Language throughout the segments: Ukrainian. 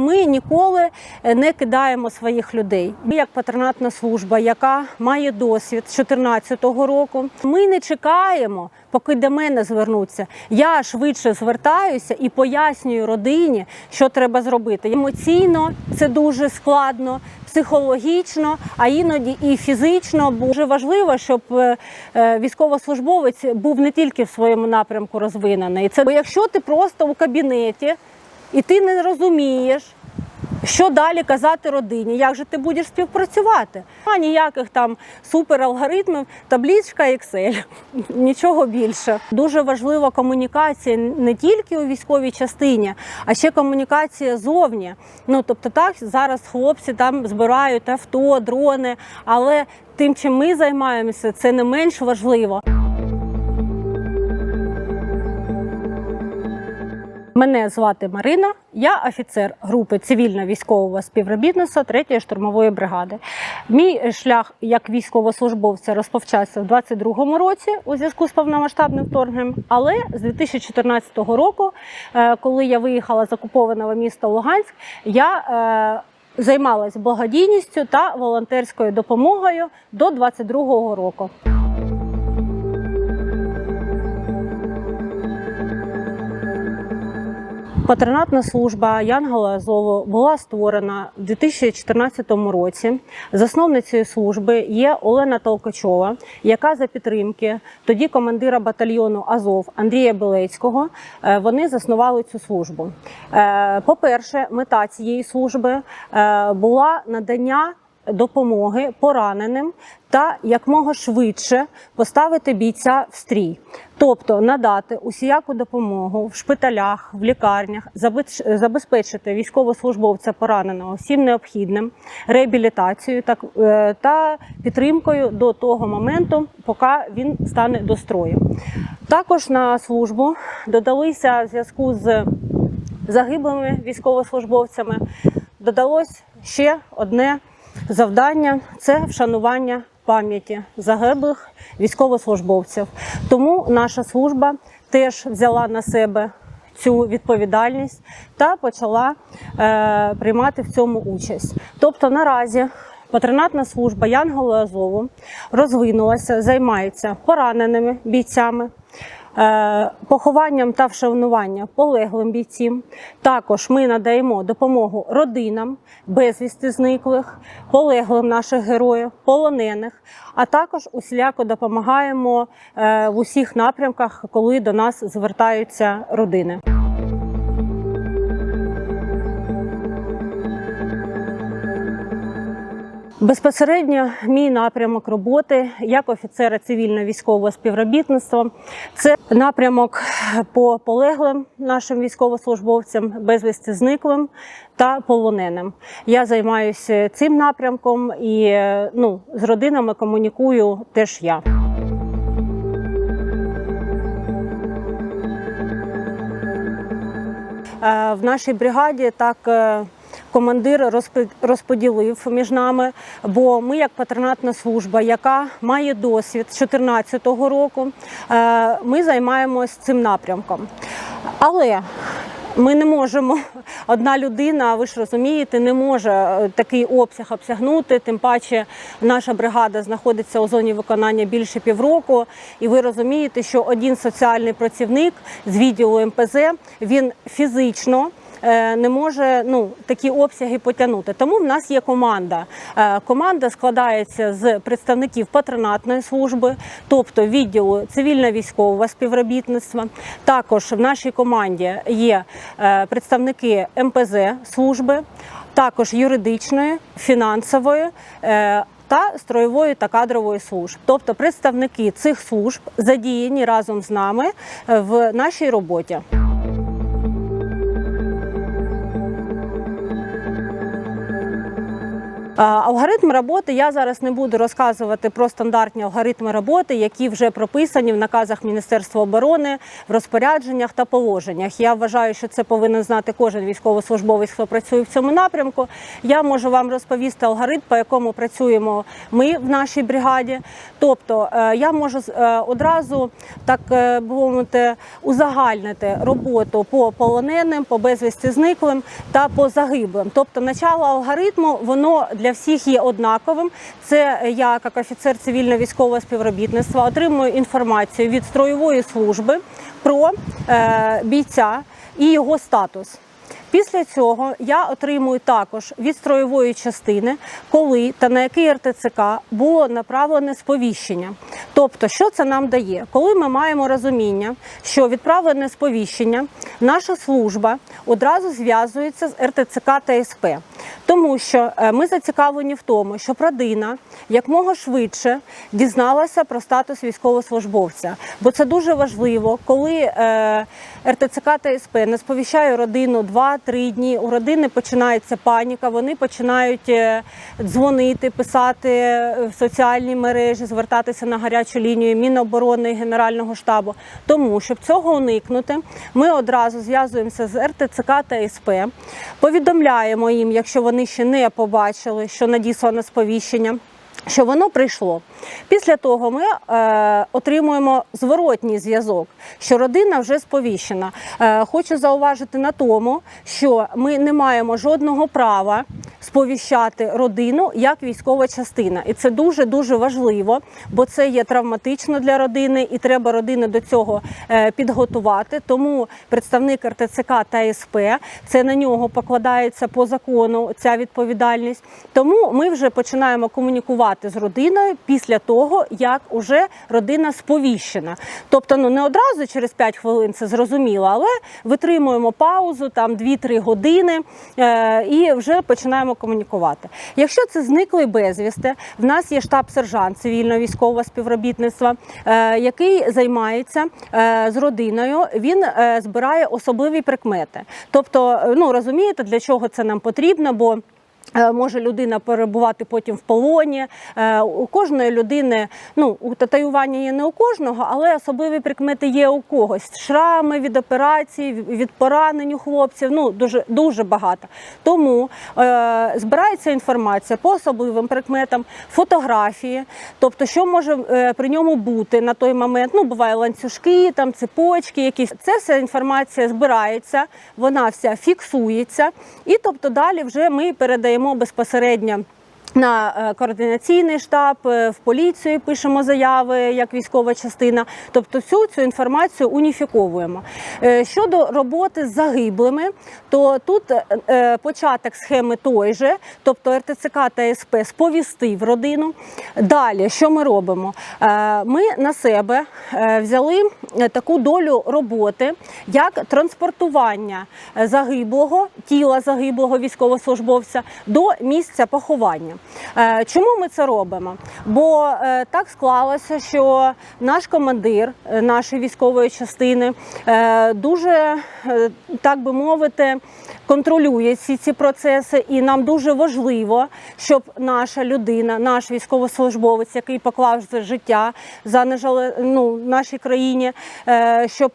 Ми ніколи е, не кидаємо своїх людей. Ми як патронатна служба, яка має досвід з 2014 року. Ми не чекаємо, поки до мене звернуться. Я швидше звертаюся і пояснюю родині, що треба зробити. Емоційно це дуже складно, психологічно, а іноді і фізично. Бо Дуже важливо, щоб е, е, військовослужбовець був не тільки в своєму напрямку розвинений. Це бо якщо ти просто у кабінеті і ти не розумієш, що далі казати родині, як же ти будеш співпрацювати? А ніяких там супералгоритмів, табличка Excel, нічого більше. Дуже важлива комунікація не тільки у військовій частині, а ще комунікація зовні. Ну тобто, так зараз хлопці там збирають авто, дрони, але тим, чим ми займаємося, це не менш важливо. Мене звати Марина, я офіцер групи цивільно-військового співробітництва 3-ї штурмової бригади. Мій шлях як військовослужбовця розпочався в 22-му році у зв'язку з повномасштабним вторгненням. Але з 2014 року, е, коли я виїхала з окупованого міста Луганськ, я е, займалась благодійністю та волонтерською допомогою до 22-го року. Патронатна служба Янгола Азову була створена в 2014 році. Засновницею служби є Олена Толкачова, яка за підтримки тоді командира батальйону Азов Андрія Белецького. е, Вони заснували цю службу. Е, По-перше, мета цієї служби е, була надання допомоги пораненим та якмога швидше поставити бійця в стрій, тобто надати усіяку допомогу в шпиталях, в лікарнях, забез- забезпечити військовослужбовця пораненого всім необхідним реабілітацією та, е, та підтримкою до того моменту, поки він стане до строю. Також на службу додалися в зв'язку з загиблими військовослужбовцями. Додалось ще одне завдання це вшанування пам'яті загиблих військовослужбовців. Тому наша служба теж взяла на себе цю відповідальність та почала е, приймати в цьому участь. Тобто наразі патронатна служба Янголи Азову розвинулася, займається пораненими бійцями. Е, Похованням та вшануванням полеглим бійцям. Також ми надаємо допомогу родинам безвісти зниклих, полеглим наших героїв, полонених, а також усіляко допомагаємо е, в усіх напрямках, коли до нас звертаються родини. Безпосередньо мій напрямок роботи як офіцера цивільно-військового співробітництва це напрямок по полеглим нашим військовослужбовцям, безвісти зниклим та полоненим. Я займаюся цим напрямком і ну, з родинами комунікую теж я. Е, В нашій бригаді так е, командир розподілив між нами, бо ми, як патронатна служба, яка має досвід з 2014 року, е, ми займаємось цим напрямком. Але ми не можемо, одна людина, ви ж розумієте, не може е, такий обсяг обсягнути. Тим паче наша бригада знаходиться у зоні виконання більше півроку. І ви розумієте, що один соціальний працівник з відділу МПЗ він фізично. Е, Не може ну такі обсяги потягнути. Тому в нас є команда. Е, Команда складається з представників патронатної служби, тобто відділу цивільно-військового співробітництва. Також в нашій команді є е, представники МПЗ служби, також юридичної, фінансової. Та строєвої та кадрової служб, тобто представники цих служб задіяні разом з нами в нашій роботі. А, Алгоритм роботи я зараз не буду розказувати про стандартні алгоритми роботи, які вже прописані в наказах Міністерства оборони, в розпорядженнях та положеннях. Я вважаю, що це повинен знати кожен військовослужбовець, хто працює в цьому напрямку. Я можу вам розповісти алгоритм, по якому працюємо ми в нашій бригаді. Тобто е, я можу е, одразу так е, би мовити узагальнити роботу по полоненим, по безвісті зниклим та по загиблим. Тобто, начало алгоритму воно для всіх є однаковим. Це я, як офіцер цивільно-військового співробітництва, отримую інформацію від строєвої служби про е, бійця і його статус. Після цього я отримую також від строєвої частини, коли та на який РТЦК було направлене сповіщення. Тобто, що це нам дає? Коли ми маємо розуміння, що відправлене сповіщення, наша служба одразу зв'язується з РТЦК та СП. Тому що е, ми зацікавлені в тому, щоб родина якмога швидше дізналася про статус військовослужбовця. Бо це дуже важливо, коли е, РТЦК та СП не сповіщає родину 2-3 дні. У родини починається паніка, вони починають е, дзвонити, писати в соціальні мережі, звертатися на гарячу лінію Міноборони Генерального штабу. Тому щоб цього уникнути, ми одразу зв'язуємося з РТЦК та СП, повідомляємо їм, якщо вони ще не побачили, що надіслано сповіщення. Що воно прийшло. Після того ми е, отримуємо зворотній зв'язок, що родина вже сповіщена. Е, хочу зауважити на тому, що ми не маємо жодного права сповіщати родину як військова частина. І це дуже дуже важливо, бо це є травматично для родини, і треба родину до цього е, підготувати. Тому представник РТЦК та СП це на нього покладається по закону ця відповідальність. Тому ми вже починаємо комунікувати з родиною після того, як уже родина сповіщена. Тобто, ну не одразу через 5 хвилин це зрозуміло, але витримуємо паузу там 2-3 години е, і вже починаємо комунікувати. Якщо це зниклий безвісти, в нас є штаб-сержант цивільного військового співробітництва, е, який займається е, з родиною. Він е, збирає особливі прикмети. Тобто, е, ну розумієте, для чого це нам потрібно, бо Може людина перебувати потім в полоні. Е, У кожної людини, ну у татуювання є не у кожного, але особливі прикмети є у когось. Шрами від операцій, від поранень у хлопців. Ну дуже дуже багато. Тому е, збирається інформація по особливим прикметам, фотографії, тобто, що може е, при ньому бути на той момент. Ну, буває ланцюжки, там цепочки, якісь. Це вся інформація збирається, вона вся фіксується, і тобто далі вже ми передаємо безпосередньо. На е, координаційний штаб, е, в поліцію пишемо заяви як військова частина. Тобто всю цю інформацію уніфіковуємо. Е, Щодо роботи з загиблими, то тут початок схеми той же, тобто РТЦК та СП сповістив родину. Далі, що ми робимо? Ми на себе взяли таку долю роботи, як транспортування загиблого тіла загиблого військовослужбовця до місця поховання. Е, Чому ми це робимо? Бо е, так склалося, що наш командир е, нашої військової частини дуже, так би мовити, контролює всі ці процеси, і нам дуже важливо, щоб наша людина, наш військовослужбовець, який поклав життя за ну, нашій країні, щоб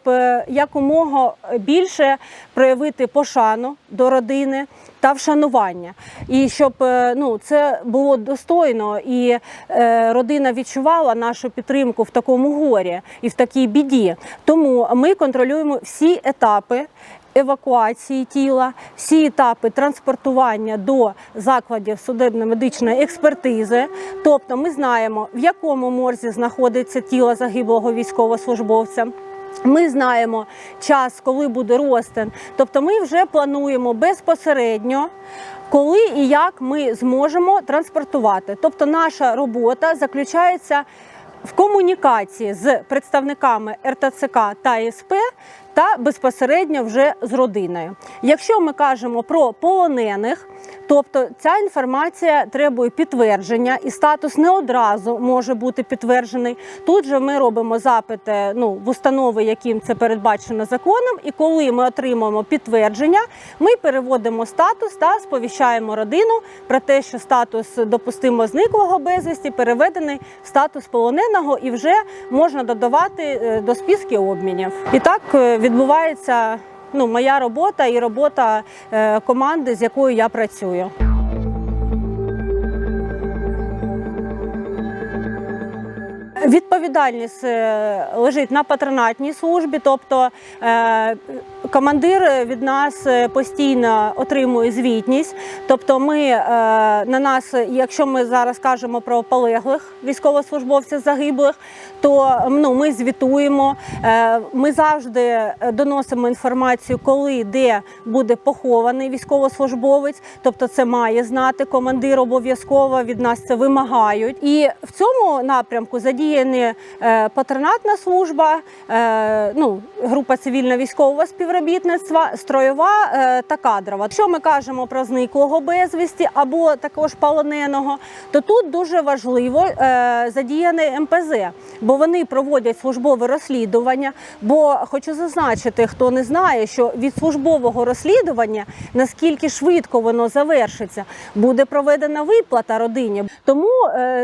якомога більше проявити пошану до родини та вшанування, і щоб е, ну це було достойно, і е, родина відчувала нашу підтримку в такому горі і в такій біді. Тому ми контролюємо всі етапи. Евакуації тіла, всі етапи транспортування до закладів судебно-медичної експертизи. Тобто, ми знаємо, в якому морзі знаходиться тіло загиблого військовослужбовця. Ми знаємо час, коли буде розтин. Тобто, ми вже плануємо безпосередньо. Коли і як ми зможемо транспортувати, тобто наша робота заключається в комунікації з представниками РТЦК та СП та безпосередньо вже з родиною. Якщо ми кажемо про полонених, тобто ця інформація требує підтвердження, і статус не одразу може бути підтверджений. Тут же ми робимо запити ну, в установи, яким це передбачено законом. І коли ми отримуємо підтвердження, ми переводимо статус та сповіщаємо родину про те, що статус допустимо зниклого безвісті переведений в статус полоненого, і вже можна додавати е, до списків обмінів. І так е, відбувається ну, моя робота і робота е, команди, з якою я працюю. Відповідальність е, лежить на патронатній службі, тобто е, командир від нас е, постійно отримує звітність. Тобто, ми на нас, якщо ми зараз кажемо про полеглих військовослужбовців загиблих, то ну, ми звітуємо. Ми завжди доносимо інформацію, коли де буде похований військовослужбовець. Тобто, це має знати командир обов'язково від нас це вимагають. І в цьому напрямку задіяні е, патронатна служба, е, ну, група цивільно-військового співробітництва, строєва е, та кадрова. Якщо ми кажемо про зниклого безвісті або також полоненого, то тут дуже важливо е, задіяне МПЗ, бо вони проводять службове розслідування. Бо хочу зазначити, хто не знає, що від службового розслідування наскільки швидко воно завершиться, буде проведена виплата родині. Тому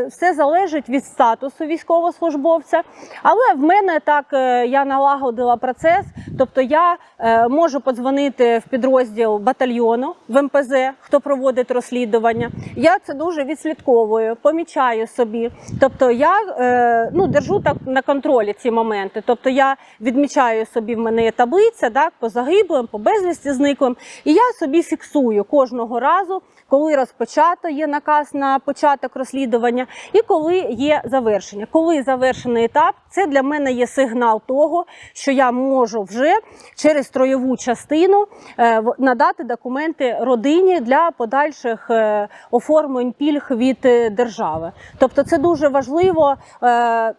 все залежить від статусу військовослужбовця. Але в мене так е, я налагодила процес. Тобто я е, можу подзвонити в підрозділ батальйону в МПЗ, хто проводить розслідування. Я це дуже відслідковую, помічаю собі. Тобто я е, ну, держу так на контролі ці моменти. Тобто я відмічаю собі, в мене таблиця так, по загиблим, по безвісті зниклим, і я собі фіксую кожного разу, коли розпочато є наказ на початок розслідування, і коли є завершення. Коли завершений етап, це для мене є сигнал того, що я можу вже через строєву частину е, надати документи родині для подальших е, оформлень пільг від е, держави. Тобто, це дуже важливо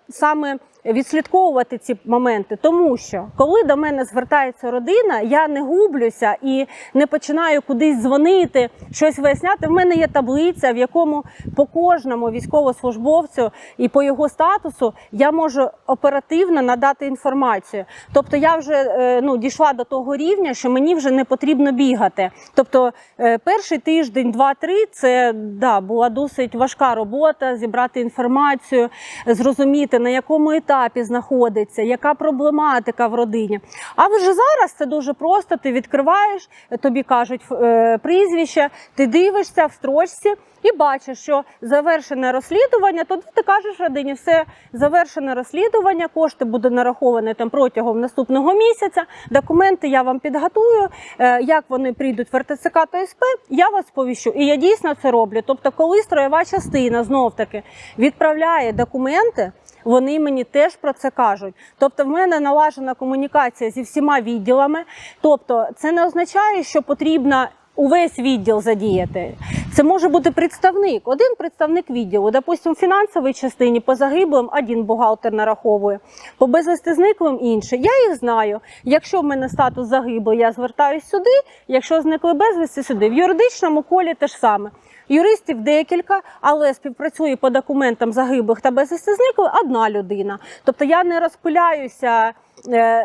саме. Відслідковувати ці моменти, тому що коли до мене звертається родина, я не гублюся і не починаю кудись дзвонити, щось виясняти. В мене є таблиця, в якому по кожному військовослужбовцю і по його статусу я можу оперативно надати інформацію. Тобто я вже е, ну, дійшла до того рівня, що мені вже не потрібно бігати. Тобто е, перший тиждень, два-три, це да, була досить важка робота зібрати інформацію, зрозуміти на якому етапі знаходиться, яка проблематика в родині. А вже зараз це дуже просто. Ти відкриваєш, тобі кажуть е, прізвище, ти дивишся в строчці. І бачиш, що завершене розслідування, тоді ти кажеш родині, все завершене розслідування, кошти будуть нараховані там протягом наступного місяця. Документи я вам підготую. Е, Як вони прийдуть в РТЦК та СП, я вас повіщу. І я дійсно це роблю. Тобто, коли строєва частина знов таки відправляє документи. Вони мені теж про це кажуть. Тобто, в мене налажена комунікація зі всіма відділами. Тобто, це не означає, що потрібно увесь відділ задіяти. Це може бути представник, один представник відділу. Допустимо, в фінансовій частині по загиблим один бухгалтер нараховує, по безвісти зниклим інший. Я їх знаю. Якщо в мене статус загиблий, я звертаюсь сюди. Якщо зникли безвісти, сюди. В юридичному колі те ж саме. Юристів декілька, але співпрацює по документам загиблих та безвісти зниклих одна людина. Тобто я не розпиляюся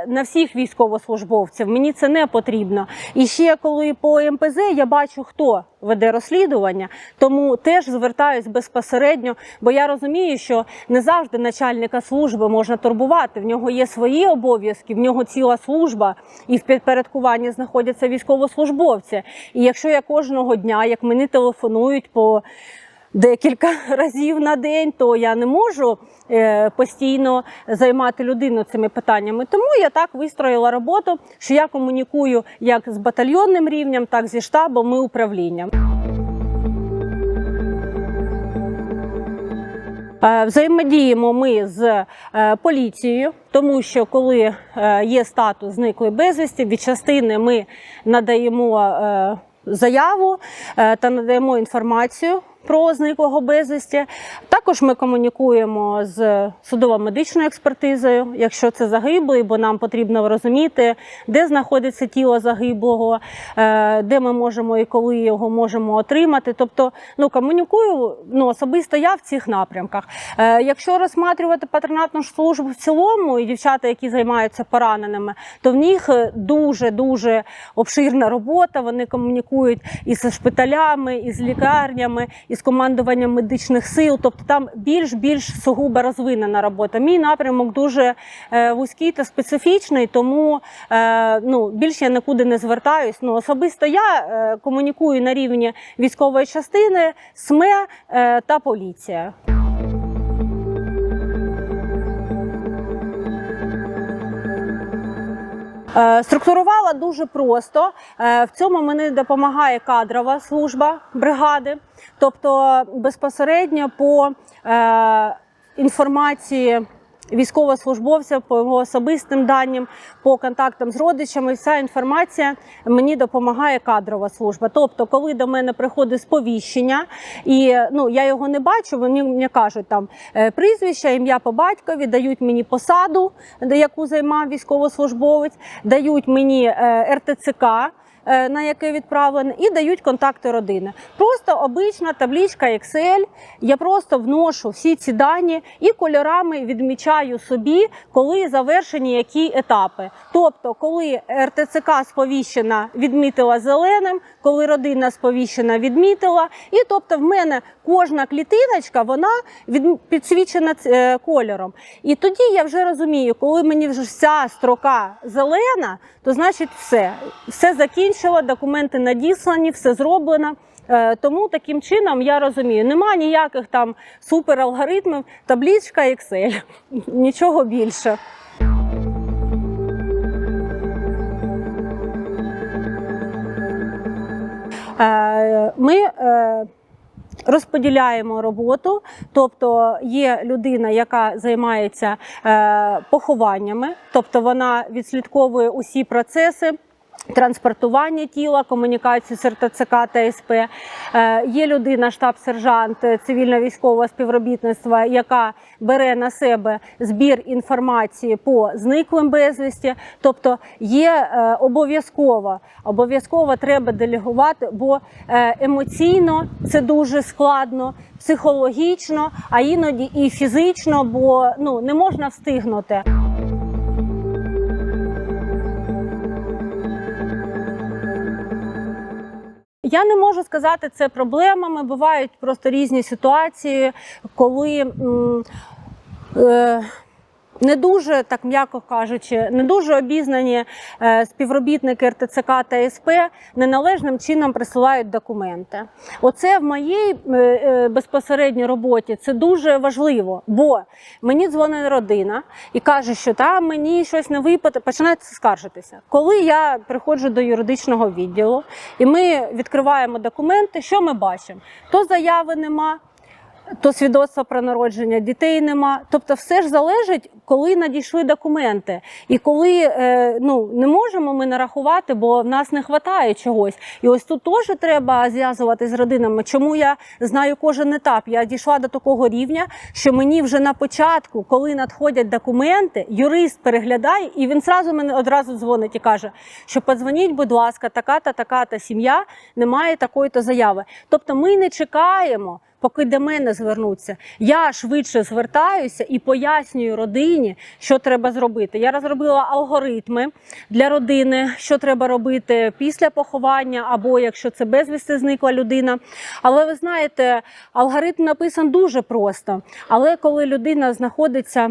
на всіх військовослужбовців. Мені це не потрібно. І ще коли по МПЗ я бачу, хто веде розслідування, тому теж звертаюсь безпосередньо, бо я розумію, що не завжди начальника служби можна турбувати. В нього є свої обов'язки, в нього ціла служба, і в підпорядкуванні знаходяться військовослужбовці. І якщо я кожного дня, як мені телефонують по декілька разів на день, то я не можу е, постійно займати людину цими питаннями. Тому я так вистроїла роботу, що я комунікую як з батальйонним рівнем, так зі штабом і управлінням. Е, Взаємодіємо ми з е, поліцією, тому що коли є статус зниклий безвісті, від частини ми надаємо заяву та надаємо інформацію про зниклого безвісті. Також ми комунікуємо з судово-медичною експертизою, якщо це загиблий, бо нам потрібно розуміти, де знаходиться тіло загиблого, е, де ми можемо і коли його можемо отримати. Тобто, ну комунікую ну, особисто я в цих напрямках. Е, Якщо розсматрювати патронатну службу в цілому, і дівчата, які займаються пораненими, то в них дуже дуже обширна робота. Вони комунікують із шпиталями, із лікарнями, із командуванням медичних сил. Тобто там більш більш сугубо розвинена робота. Мій напрямок дуже е, вузький та специфічний, тому е, ну, більш я нікуди не звертаюсь. Ну, особисто я е, комунікую на рівні військової частини, СМЕ та поліція. Структурувала дуже просто. Е, В цьому мені допомагає кадрова служба бригади, тобто безпосередньо по е, інформації військовослужбовця, по його особистим даним, по контактам з родичами. Вся інформація мені допомагає кадрова служба. Тобто, коли до мене приходить сповіщення, і ну я його не бачу, вони мені кажуть там е, прізвище, ім'я по батькові, дають мені посаду, яку займав військовослужбовець, дають мені е, РТЦК. Е, На яке відправлене, і дають контакти родини. Просто обична табличка Excel. Я просто вношу всі ці дані і кольорами відмічаю собі, коли завершені які етапи. Тобто, коли РТЦК сповіщена, відмітила зеленим, коли родина сповіщена, відмітила. І тобто, в мене кожна клітиночка вона підсвічена е, кольором. І тоді я вже розумію, коли мені вже вся строка зелена, то значить все, все закінчила, документи надіслані, все зроблено. Е, Тому таким чином я розумію, нема ніяких там супералгоритмів, табличка Excel, нічого більше. Е, Ми е, розподіляємо роботу, тобто є людина, яка займається похованнями, тобто вона відслідковує усі процеси. Транспортування тіла, комунікацію з РТЦК та СП. Е, Є людина, штаб-сержант цивільно-військового співробітництва, яка бере на себе збір інформації по зниклим безвісті. Тобто є е, обов'язково, обов'язково треба делегувати, бо е, емоційно це дуже складно, психологічно, а іноді і фізично, бо ну не можна встигнути. Я не можу сказати це проблемами. Бувають просто різні ситуації, коли е, не дуже, так м'яко кажучи, не дуже обізнані е, співробітники РТЦК та СП неналежним чином присилають документи. Оце в моїй е, е, безпосередній роботі це дуже важливо, бо мені дзвонить родина і каже, що там мені щось не випадає, починають скаржитися. Коли я приходжу до юридичного відділу і ми відкриваємо документи, що ми бачимо? То заяви нема. То свідоцтва про народження дітей нема. Тобто, все ж залежить, коли надійшли документи, і коли е, ну не можемо ми нарахувати, бо в нас не вистачає чогось. І ось тут теж треба зв'язувати з родинами. Чому я знаю кожен етап? Я дійшла до такого рівня, що мені вже на початку, коли надходять документи, юрист переглядає, і він зразу мене одразу дзвонить і каже, що подзвоніть, будь ласка, така-та, така-та сім'я не має такої-то заяви. Тобто, ми не чекаємо поки до мене звернуться. Я швидше звертаюся і пояснюю родині, що треба зробити. Я розробила алгоритми для родини, що треба робити після поховання, або якщо це безвісти зникла людина. Але ви знаєте, алгоритм написан дуже просто. Але коли людина знаходиться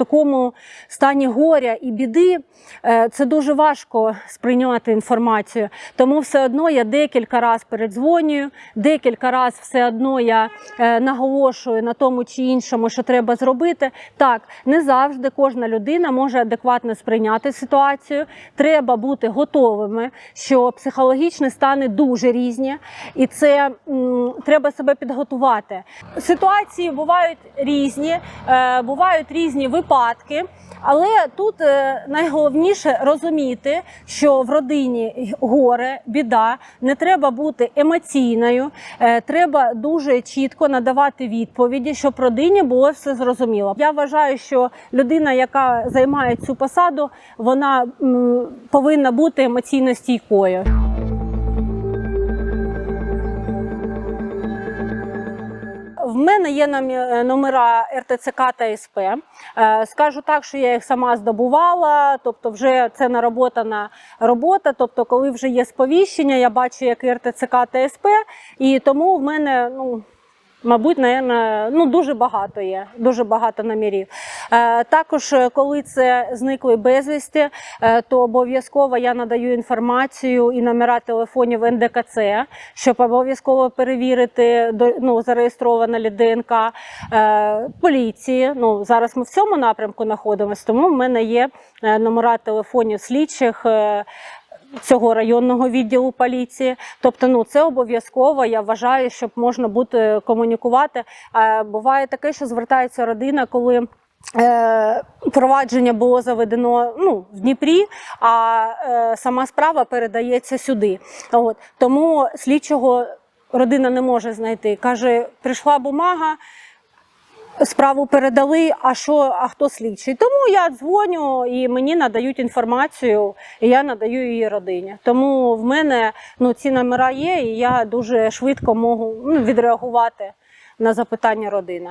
такому стані горя і біди, е, це дуже важко сприйняти інформацію. Тому все одно я декілька разів передзвонюю, декілька разів все одно я е, наголошую на тому чи іншому, що треба зробити. Так, не завжди кожна людина може адекватно сприйняти ситуацію. Треба бути готовими, що психологічні стани дуже різні, і це м, треба себе підготувати. Ситуації бувають різні, е, бувають різні випадки. Випадки. Але тут е, найголовніше розуміти, що в родині горе, біда, не треба бути емоційною, е, треба дуже чітко надавати відповіді, щоб родині було все зрозуміло. Я вважаю, що людина, яка займає цю посаду, вона повинна бути емоційно стійкою. В мене є намі- номера РТЦК та СП. Е, Скажу так, що я їх сама здобувала, тобто вже це нароботана робота. Тобто, коли вже є сповіщення, я бачу, як РТЦК та СП, і тому в мене ну. Мабуть, наверное, ну дуже багато є, дуже багато номерів. Е, також, е, коли це зникли безвісті, е, то обов'язково я надаю інформацію і номера телефонів НДКЦ, щоб обов'язково перевірити ну, зареєстрована ли ДНК поліції. Ну зараз ми в цьому напрямку знаходимося, тому в мене є номера телефонів слідчих. Цього районного відділу поліції, тобто, ну це обов'язково. Я вважаю, щоб можна бути комунікувати. Е, буває таке, що звертається родина, коли. Е, провадження було заведено ну, в Дніпрі, а е, сама справа передається сюди. От. Тому слідчого родина не може знайти. Каже, прийшла бумага, справу передали, а що, а хто слідчий? Тому я дзвоню і мені надають інформацію, і я надаю її родині. Тому в мене ну, ці номера є, і я дуже швидко можу ну, відреагувати на запитання родини.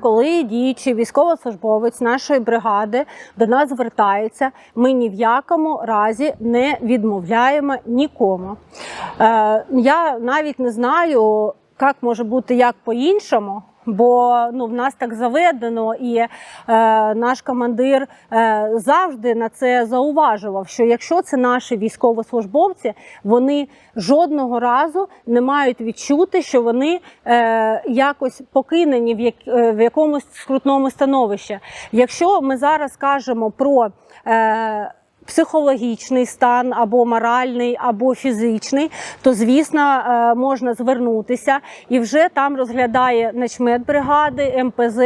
Коли діючий військовослужбовець нашої бригади до нас звертається, ми ні в якому разі не відмовляємо нікому. Е, я навіть не знаю, як може бути як по-іншому. Бо ну в нас так заведено, і е, наш командир е, завжди на це зауважував, що якщо це наші військовослужбовці, вони жодного разу не мають відчути, що вони е, якось покинені в, як, е, в якомусь скрутному становищі. Якщо ми зараз кажемо про е, психологічний стан або моральний, або фізичний, то звісно е, можна звернутися і вже там розглядає начмет бригади, МПЗ,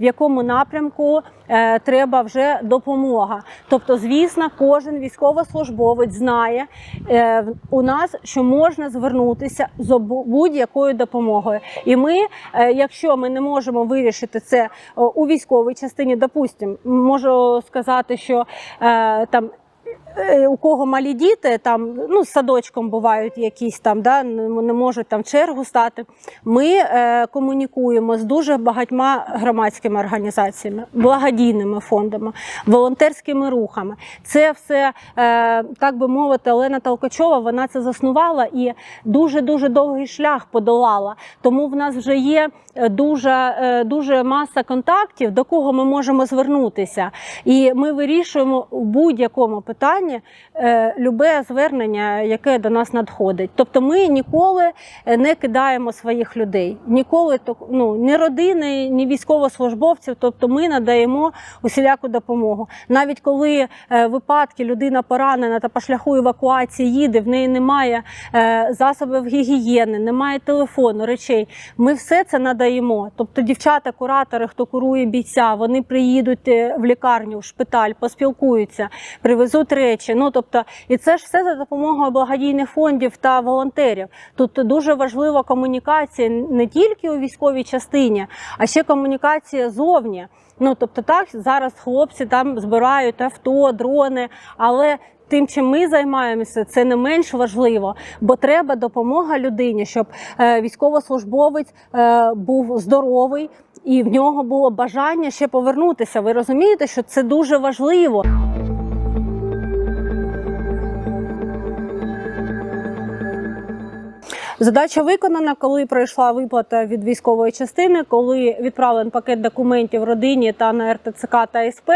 в якому напрямку е, треба вже допомога. Тобто, звісно, кожен військовослужбовець знає е, у нас, що можна звернутися з будь-якою допомогою. І ми, якщо ми не можемо вирішити це у військовій частині, допустимо, можу сказати, що там. Е, У кого малі діти, там ну з садочком бувають якісь там, да не можуть там чергу стати. Ми е, комунікуємо з дуже багатьма громадськими організаціями, благодійними фондами, волонтерськими рухами. Це все, е, так би мовити, Олена Толкачова, вона це заснувала і дуже дуже довгий шлях подолала. Тому в нас вже є е, дуже, е, дуже маса контактів, до кого ми можемо звернутися. І ми вирішуємо в будь-якому питанні е, любе звернення, яке до нас надходить. Тобто ми ніколи е, не кидаємо своїх людей, ніколи ну, ні родини, ні військовослужбовців. Тобто ми надаємо усіляку допомогу. Навіть коли е, випадки людина поранена та по шляху евакуації їде, в неї немає засобів гігієни, немає телефону, речей. Ми все це надаємо. Тобто, дівчата, куратори, хто курує бійця, вони приїдуть в лікарню, в шпиталь, поспілкуються, привезуть речі. Ну тобто, і це ж все за допомогою благодійних фондів та волонтерів. Тут дуже важлива комунікація не тільки у військовій частині, а ще комунікація зовні. Ну тобто, так зараз хлопці там збирають авто, дрони, але Тим, чим ми займаємося, це не менш важливо, бо треба допомога людині, щоб е, військовослужбовець е, був здоровий і в нього було бажання ще повернутися. Ви розумієте, що це дуже важливо. Задача виконана, коли пройшла виплата від військової частини, коли відправлений пакет документів родині та на РТЦК та СП.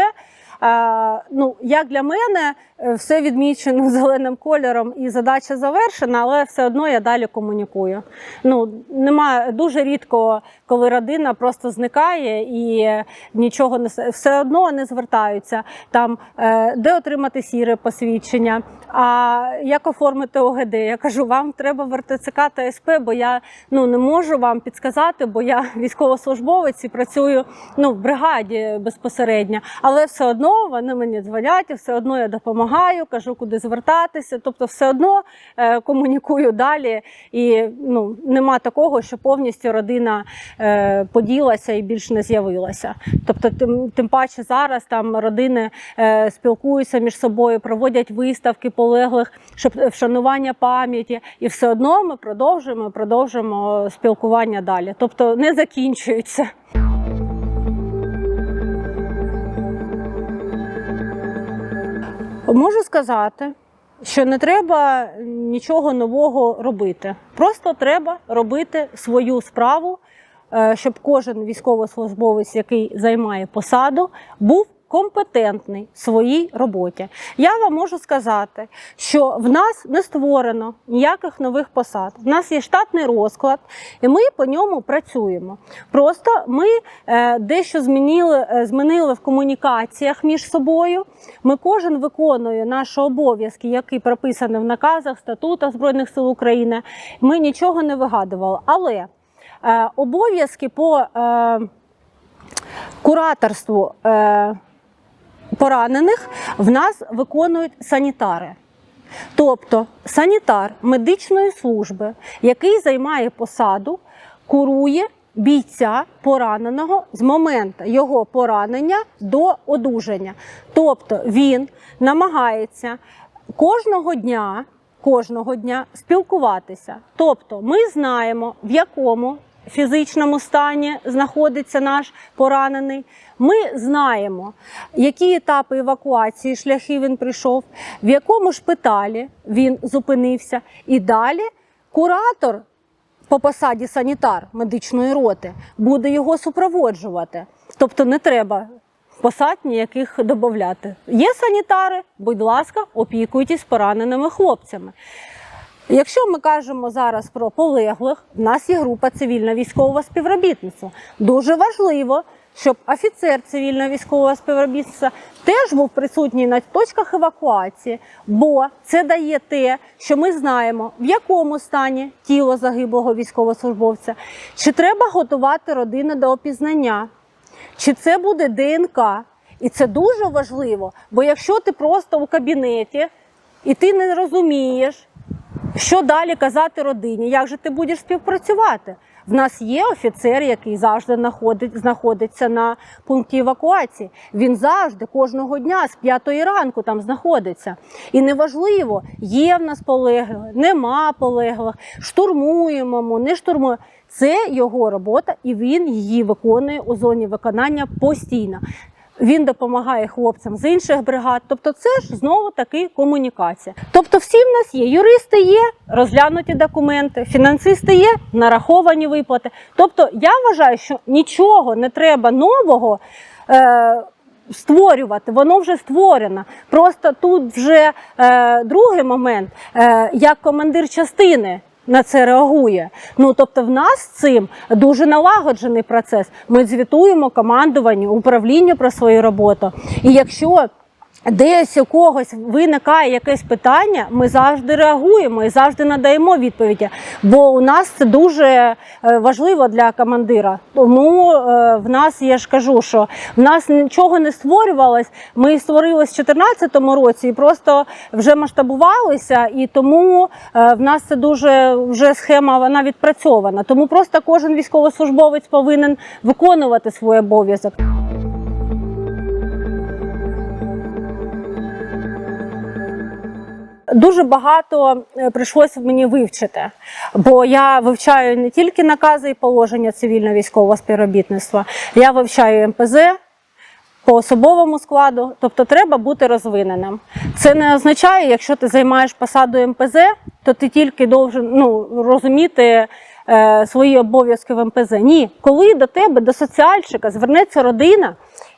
ну, як для мене, все відмічено зеленим кольором і задача завершена, але все одно я далі комунікую. Ну, немає дуже рідко, коли родина просто зникає і нічого не все одно не звертаються. Там е, де отримати сіре посвідчення, а як оформити ОГД. Я кажу, вам треба в РТЦК та СП, бо я ну не можу вам підказати, бо я військовослужбовець і працюю ну в бригаді безпосередньо. Але все одно вони мені дзвонять, і все одно я допомагаю, кажу, куди звертатися. Тобто, все одно е, комунікую далі, і ну нема такого, що повністю родина е, поділася і більш не з'явилася. Тобто, тим, тим паче зараз там родини е, спілкуються між собою, проводять виставки полеглих, щоб вшанування пам'яті, і все одно ми продовжуємо, продовжуємо спілкування далі. Тобто не закінчується. Можу сказати, що не треба нічого нового робити. Просто треба робити свою справу, е, щоб кожен військовослужбовець, який займає посаду, був компетентний в своїй роботі. Я вам можу сказати, що в нас не створено ніяких нових посад. В нас є штатний розклад, і ми по ньому працюємо. Просто ми е, дещо змінили, е, змінили в комунікаціях між собою. Ми кожен виконує наші обов'язки, які прописані в наказах, статутах Збройних сил України. Ми нічого не вигадували. Але е, обов'язки по кураторству поранених в нас виконують санітари. Тобто санітар медичної служби, який займає посаду, курує бійця пораненого з моменту його поранення до одужання. Тобто він намагається кожного дня, кожного дня спілкуватися. Тобто ми знаємо, в якому фізичному стані знаходиться наш поранений. Ми знаємо, які етапи евакуації, шляхи він прийшов, в якому шпиталі він зупинився. І далі куратор по посаді санітар медичної роти буде його супроводжувати. Тобто не треба посад ніяких додати. Є санітари, будь ласка, опікуйтесь пораненими хлопцями. Якщо ми кажемо зараз про полеглих, в нас є група цивільно-військового співробітництва. Дуже важливо, щоб офіцер цивільно-військового співробітництва теж був присутній на точках евакуації, бо це дає те, що ми знаємо, в якому стані тіло загиблого військовослужбовця, чи треба готувати родину до опізнання, чи це буде ДНК. І це дуже важливо, бо якщо ти просто у кабінеті і ти не розумієш, що далі казати родині? Як же ти будеш співпрацювати? В нас є офіцер, який завжди знаходить, знаходиться на пункті евакуації. Він завжди кожного дня з п'ятої ранку там знаходиться. І неважливо, є в нас полеглих, нема полеглих, штурмуємо, ми, не штурмуємо. Це його робота, і він її виконує у зоні виконання постійно. Він допомагає хлопцям з інших бригад. Тобто, це ж знову таки комунікація. Тобто, всі в нас є юристи, є розглянуті документи, фінансисти є, нараховані виплати. Тобто, я вважаю, що нічого не треба нового. Е- Створювати, воно вже створено. Просто тут вже е, другий момент, е, як командир частини на це реагує. Ну тобто, в нас цим дуже налагоджений процес. Ми звітуємо командуванню, управлінню про свою роботу. І якщо десь у когось виникає якесь питання, ми завжди реагуємо і завжди надаємо відповіді. Бо у нас це дуже е, важливо для командира. Тому е, в нас я ж кажу, що в нас нічого не створювалось. Ми створились в 2014 році і просто вже масштабувалися, і тому е, в нас це дуже вже схема вона відпрацьована. Тому просто кожен військовослужбовець повинен виконувати свій обов'язок. Дуже багато е, прийшлося мені вивчити, бо я вивчаю не тільки накази і положення цивільно-військового співробітництва, я вивчаю МПЗ по особовому складу, тобто треба бути розвиненим. Це не означає, якщо ти займаєш посаду МПЗ, то ти тільки должен ну, розуміти е, свої обов'язки в МПЗ. Ні, коли до тебе, до соціальщика, звернеться родина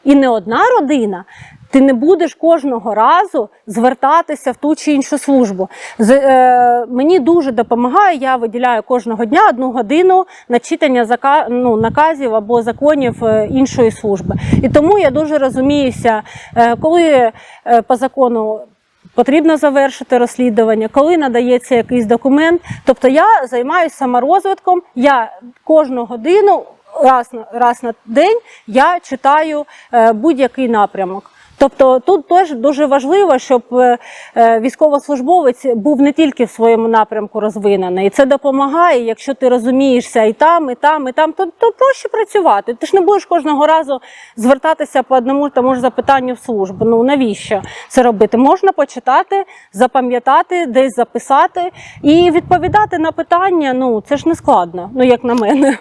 і не одна родина. Ти не будеш кожного разу звертатися в ту чи іншу службу. З, е, мені дуже допомагає. Я виділяю кожного дня одну годину на читання зака, ну, наказів або законів е, іншої служби. І тому я дуже розуміюся, е, коли е, по закону. Потрібно завершити розслідування, коли надається якийсь документ. Тобто я займаюся саморозвитком. Я кожну годину, раз раз на день, я читаю е, будь-який напрямок. Тобто тут теж дуже важливо, щоб е, е, військовослужбовець був не тільки в своєму напрямку розвинений. І це допомагає, якщо ти розумієшся і там, і там, і там, то, то проще працювати. Ти ж не будеш кожного разу звертатися по одному тому ж запитанню в службу. Ну навіщо це робити? Можна почитати, запам'ятати, десь записати і відповідати на питання. Ну це ж не складно, ну як на мене.